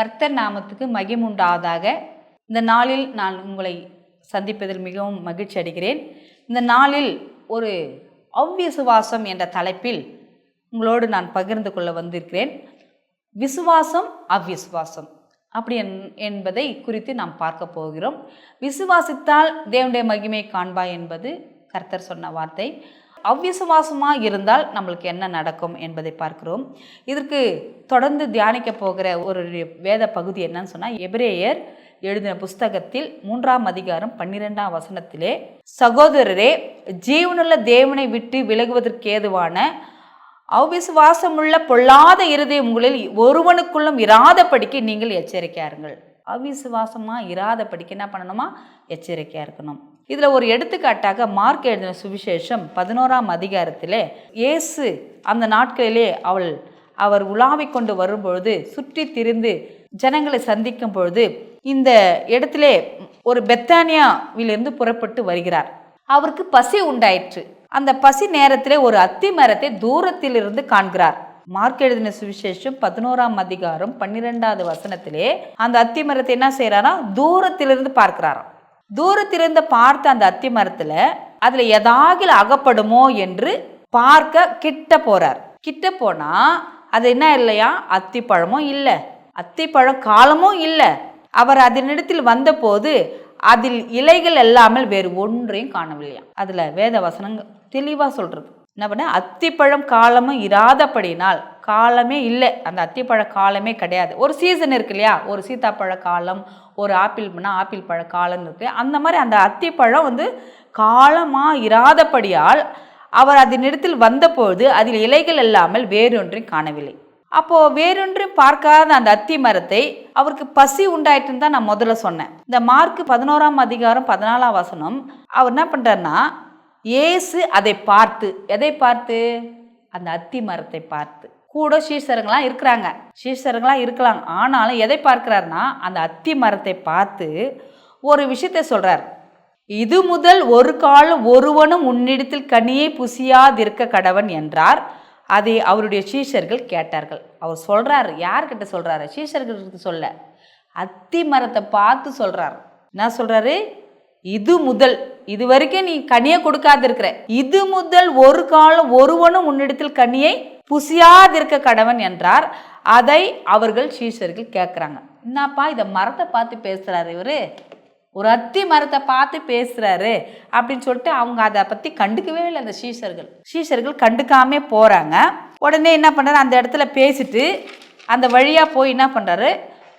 கர்த்தர் நாமத்துக்கு மகிமுண்டாவதாக இந்த நாளில் நான் உங்களை சந்திப்பதில் மிகவும் மகிழ்ச்சி அடைகிறேன். இந்த நாளில் ஒரு அவ்விசுவாசம் என்ற தலைப்பில் உங்களோடு நான் பகிர்ந்து கொள்ள வந்திருக்கிறேன். விசுவாசம் அவ்விசுவாசம். அப்படி என்- என்பதை குறித்து நாம் பார்க்க போகிறோம். விசுவாசித்தால் தேவனுடைய மகிமை காண்பாய் என்பது கர்த்தர் சொன்ன வார்த்தை. அவ்விசுவாசமாக இருந்தால் நம்மளுக்கு என்ன நடக்கும் என்பதை பார்க்கிறோம். இதற்கு தொடர்ந்து தியானிக்க போகிற ஒரு வேத பகுதி என்னன்னு சொன்னால் எபிரேயர் எழுதின புஸ்தகத்தில் மூன்றாம் அதிகாரம் பன்னிரெண்டாம் வசனத்திலே சகோதரரே ஜீவனுள்ள தேவனை விட்டு விலகுவதற்கு ஏதுவான அவிசுவாசமுள்ள பொல்லாத இருதயம் உங்களில் ஒருவனுக்குள்ளும் இராதபடிக்கு நீங்கள் எச்சரிக்கையாருங்கள் அவிசுவாசமாக இராதபடிக்கு என்ன பண்ணணுமா? எச்சரிக்கையாக இருக்கணும். இதில் ஒரு எடுத்துக்காட்டாக மார்க் எழுதின சுவிசேஷம் பதினோராம் அதிகாரத்திலே இயேசு அந்த நாட்களிலே அவள் அவர் உலாவிக் கொண்டு வரும்பொழுது சுற்றி திரிந்து ஜனங்களை சந்திக்கும் பொழுது இந்த இடத்திலே ஒரு பெத்தானியாவிலிருந்து புறப்பட்டு வருகிறார். அவருக்கு பசி உண்டாயிற்று. அந்த பசி நேரத்திலே ஒரு அத்தி மரத்தை தூரத்திலிருந்து காண்கிறார். மார்க் எழுதின சுவிசேஷம் பதினோராம் அதிகாரம் பன்னிரெண்டாவது வசனத்திலே அந்த அத்தி மரத்தை என்ன செய்யறாரா தூரத்திலிருந்து பார்க்கிறாராம். தூரத்திலிருந்து பார்த்த அந்த அத்தி மரத்துல அதுல எதாகில் அகப்படுமோ என்று பார்க்க கிட்ட போறார். கிட்ட போனா அது என்ன இல்லையா? அத்திப்பழமும் இல்லை. அத்திப்பழம் காலமும் இல்லை. அவர் அதனிடத்தில் வந்தபோது அதில் இலைகள் இல்லாமல் வேறு ஒன்றையும் காணவில்லையா அதுல வேத வசனங்கள் தெளிவா சொல்றது. என்ன பண்ண? அத்திப்பழம் காலமும் இராதபடினால் காலமே இல்லை. அந்த அத்திப்பழ காலமே கிடையாது. ஒரு சீசன் இருக்கு இல்லையா? ஒரு சீத்தாப்பழ காலம் ஒரு ஆப்பிள் பண்ணால் ஆப்பிள் பழ காலம்னு இருக்கு. அந்த மாதிரி அந்த அத்திப்பழம் வந்து காலமாக இராதபடியால் அவர் அதனிடத்தில் வந்தபோது அதில் இலைகள் இல்லாமல் வேறொன்றையும் காணவில்லை. அப்போது வேறொன்றும் பார்க்காத அந்த அத்தி மரத்தை அவருக்கு பசி உண்டாயிட்டுன்னு தான் நான் முதல்ல சொன்னேன். இந்த மார்க் பதினோராம் அதிகாரம் பதினாலாம் வசனம் அவர் என்ன பண்ணுறாருன்னா ஏசு அதை பார்த்து எதை பார்த்து? அந்த அத்தி மரத்தை பார்த்து. கூட சீசருங்களாம் இருக்கிறாங்க. சீசருங்களாம் இருக்கலாம். ஆனாலும் எதை பார்க்கிறாருன்னா அந்த அத்தி மரத்தை பார்த்து ஒரு விஷயத்தை சொல்கிறார் இது முதல் ஒரு காலம் ஒருவனும் உன்னிடத்தில் கனியை புசியாதிருக்க கடவன் என்றார். அதை அவருடைய சீஷர்கள் கேட்டார்கள். அவர் சொல்கிறாரு யார்கிட்ட சொல்கிறாரு சீஷர்களுக்கு சொல்ல. அத்தி மரத்தை பார்த்து சொல்கிறார் என்ன சொல்கிறாரு இது முதல். இது வரைக்கும் நீ கனியை கொடுக்காதிருக்கிற. இது முதல் ஒரு காலம் ஒருவனும் உன்னிடத்தில் கனியை புசியாதிருக்க கடவன் என்றார். அதை அவர்கள் சீஷர்கள் கேட்குறாங்க. என்னப்பா இதை மரத்தை பார்த்து பேசுகிறாரு இவரு? ஒரு அத்தி மரத்தை பார்த்து பேசுகிறாரு அப்படின்னு சொல்லிட்டு அவங்க அதை பற்றி கண்டுக்கவே இல்லை அந்த சீஷர்கள். சீஷர்கள் கண்டுக்காம போகிறாங்க உடனே என்ன பண்ணுறாரு அந்த இடத்துல பேசிட்டு அந்த வழியாக போய் என்ன பண்ணுறாரு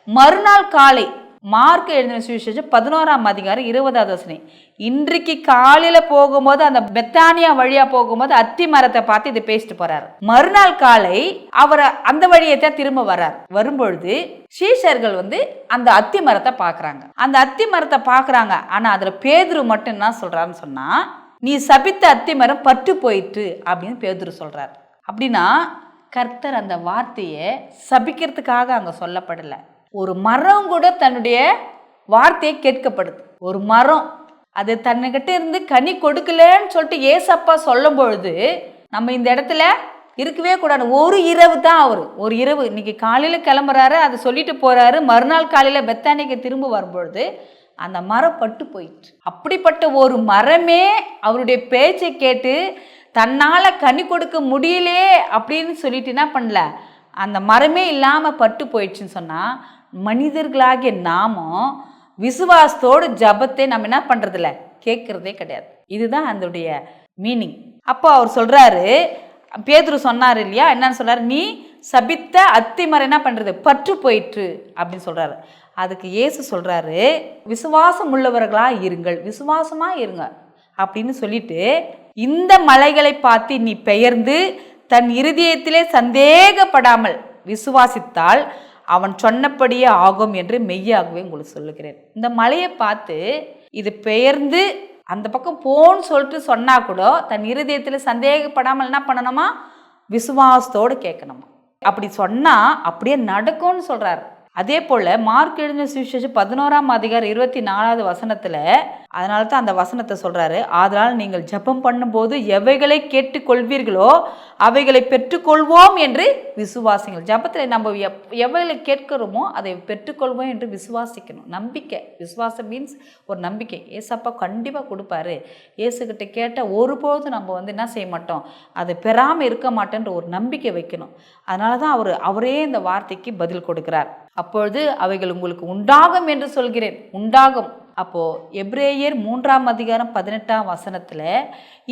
மறுநாள் காலை மார்க் எழுதின சுவிசேஷம் பதினோராம் அதிகாரம் இருபதாவது வசனம். இன்றைக்கு காலையில போகும்போது அந்த பெத்தானியா வழியா போகும்போது அத்தி மரத்தை பார்த்து இதை பேசிட்டு போறாரு. மறுநாள் காலை அவர் அந்த வழியை தான் திரும்ப வர்றார். வரும்பொழுது சீஷர்கள் வந்து அந்த அத்தி மரத்தை பார்க்குறாங்க. அந்த அத்தி மரத்தை பார்க்குறாங்க. ஆனா அதுல பேதுரு மட்டும் என்ன சொல்கிறான்னு சொன்னா நீ சபித்த அத்தி மரம் பட்டு போயிட்டு அப்படின்னு பேதுரு சொல்றார். அப்படின்னா கர்த்தர் அந்த வார்த்தையை சபிக்கிறதுக்காக அங்கே சொல்லப்படலை. ஒரு மரம் கூட தன்னுடைய வார்த்தையை கேட்கப்படுது. ஒரு மரம். அது தன்னுகிட்ட இருந்து கனி கொடுக்கலன்னு சொல்லிட்டு ஏசப்பா சொல்லும் பொழுது நம்ம இந்த இடத்துல இருக்கவே கூடாது. ஒரு இரவு தான் அவர். ஒரு இரவு. இன்னைக்கு காலையில் கிளம்புறாரு அதை சொல்லிட்டு போறாரு. மறுநாள் காலையில் பெத்தானிக்கு திரும்ப வரும்பொழுது அந்த மரம் பட்டு போயிட்டு அப்படிப்பட்ட ஒரு மரமே அவருடைய பேச்சை கேட்டு தன்னால் கனி கொடுக்க முடியலையே அப்படின்னு சொல்லிட்டு என்ன பண்ணல? அந்த மரமே இல்லாமல் பட்டு போயிடுச்சுன்னு சொன்னால் மனிதர்களாகிய நாமும் விசுவாசத்தோடு ஜபத்தை நம்ம என்ன பண்ணுறதில்ல கேட்குறதே கிடையாது. இதுதான் அதனுடைய மீனிங். அப்போ அவர் சொல்கிறாரு பேதுரு சொன்னார் இல்லையா? என்னன்னு சொல்கிறார் நீ சபித்த அத்திமரம் என்ன பண்ணுறது பற்று போயிற்று அப்படின்னு சொல்கிறாரு அதுக்கு இயேசு சொல்கிறாரு விசுவாசம் உள்ளவர்களாக இருங்கள் விசுவாசமாக இருங்க அப்படின்னு சொல்லிட்டு இந்த மலைகளை பார்த்து நீ பெயர்ந்து தன் இருதயத்திலே சந்தேகப்படாமல் விசுவாசித்தால் அவன் சொன்னபடியே ஆகும் என்று மெய்யாகவே உங்களுக்கு சொல்லுகிறேன். இந்த மலையை பார்த்து இது பெயர்ந்து அந்த பக்கம் போன்னு சொல்லிட்டு சொன்னா கூட தன் இருதயத்தில் சந்தேகப்படாமல் என்ன பண்ணணுமா? விசுவாசத்தோடு கேட்கணுமா? அப்படி சொன்னா அப்படியே நடக்கும்னு சொல்றாரு. அதே போல் மார்க் எழுதின சுவிசேஷ பதினோராம் அதிகாரம் இருபத்தி நாலாவது வசனத்தில் அதனால தான் அந்த வசனத்தை சொல்கிறாரு அதனால் நீங்கள் ஜெபம் பண்ணும்போது எவைகளை கேட்டுக்கொள்வீர்களோ அவைகளை பெற்றுக்கொள்வோம் என்று விசுவாசிங்கள். ஜெபத்தில் நம்ம எப் எவைகளை கேட்கிறோமோ அதை பெற்றுக்கொள்வோம் என்று விசுவாசிக்கணும். நம்பிக்கை. விசுவாசம் மீன்ஸ் ஒரு நம்பிக்கை. ஏசப்பா கண்டிப்பாக கொடுப்பாரு. ஏசுக்கிட்ட கேட்ட ஒருபோதும் நம்ம வந்து என்ன செய்ய மாட்டோம்? அதை பெறாமல் இருக்க மாட்டேன்ற ஒரு நம்பிக்கை வைக்கணும். அதனால தான் அவர் அவரே இந்த வார்த்தைக்கு பதில் கொடுக்கிறார். அப்பொழுது அவைகள் உங்களுக்கு உண்டாகும் என்று சொல்கிறேன். உண்டாகும். அப்போ எப்ரேயர் மூன்றாம் அதிகாரம் பதினெட்டாம் வசனத்துல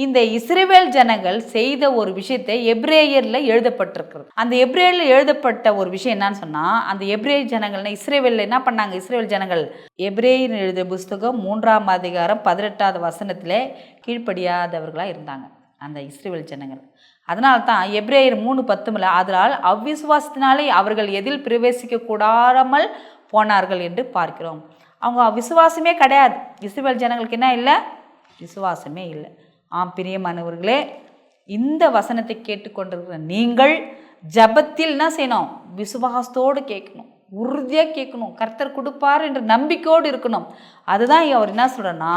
இந்த இஸ்ரேவேல் ஜனங்கள் செய்த ஒரு விஷயத்தை எப்ரேயர்ல எழுதப்பட்டிருக்கிறது. அந்த எப்ரேயர்ல எழுதப்பட்ட ஒரு விஷயம் என்னன்னு சொன்னா அந்த எப்ரேயர் ஜனங்கள்னா இஸ்ரேவேலில் என்ன பண்ணாங்க? இஸ்ரேவேல் ஜனங்கள். எப்ரேயர் எழுதிய புஸ்தகம் மூன்றாம் அதிகாரம் பதினெட்டாவது வசனத்துல கீழ்ப்படியாதவர்களா இருந்தாங்க. அந்த இஸ்ரேவேல் ஜனங்கள். அதனால தான் எப்ரேயர் மூணு பத்துமில் அதனால் அவ்விசுவாசத்தினாலே அவர்கள் எதில் பிரவேசிக்க கூடாமல் போனார்கள் என்று பார்க்கிறோம். அவங்க விசுவாசமே கிடையாது. இஸ்ரேல் ஜனங்களுக்கு என்ன இல்லை? விசுவாசமே இல்லை. ஆம் பிரியமானவர்களே இந்த வசனத்தை கேட்டுக்கொண்டிருக்கிற நீங்கள் ஜபத்தில் என்ன செய்யணும்? விசுவாசத்தோடு கேட்கணும். உறுதியாக கேட்கணும். கர்த்தர் கொடுப்பார் என்ற நம்பிக்கையோடு இருக்கணும். அதுதான் அவர் என்ன சொல்கிறேன்னா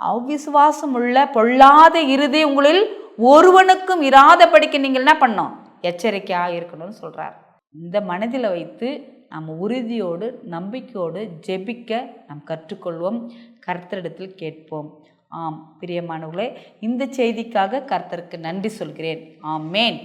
அவ்விசுவாசம் உள்ள பொல்லாத இறுதி உங்களில் ஒருவனுக்கும் இராதபடிக்கு நீங்கள் என்ன பண்ணோம் எச்சரிக்கையாக இருக்கணும்னு சொல்கிறார் இந்த மனதில் வைத்து நாம் உறுதியோடு நம்பிக்கையோடு ஜெபிக்க நாம் கற்றுக்கொள்வோம். கர்த்தரிடத்தில் கேட்போம். ஆம் பிரியமானவர்களே இந்த செய்திக்காக கர்த்தருக்கு நன்றி சொல்கிறேன். ஆமேன்.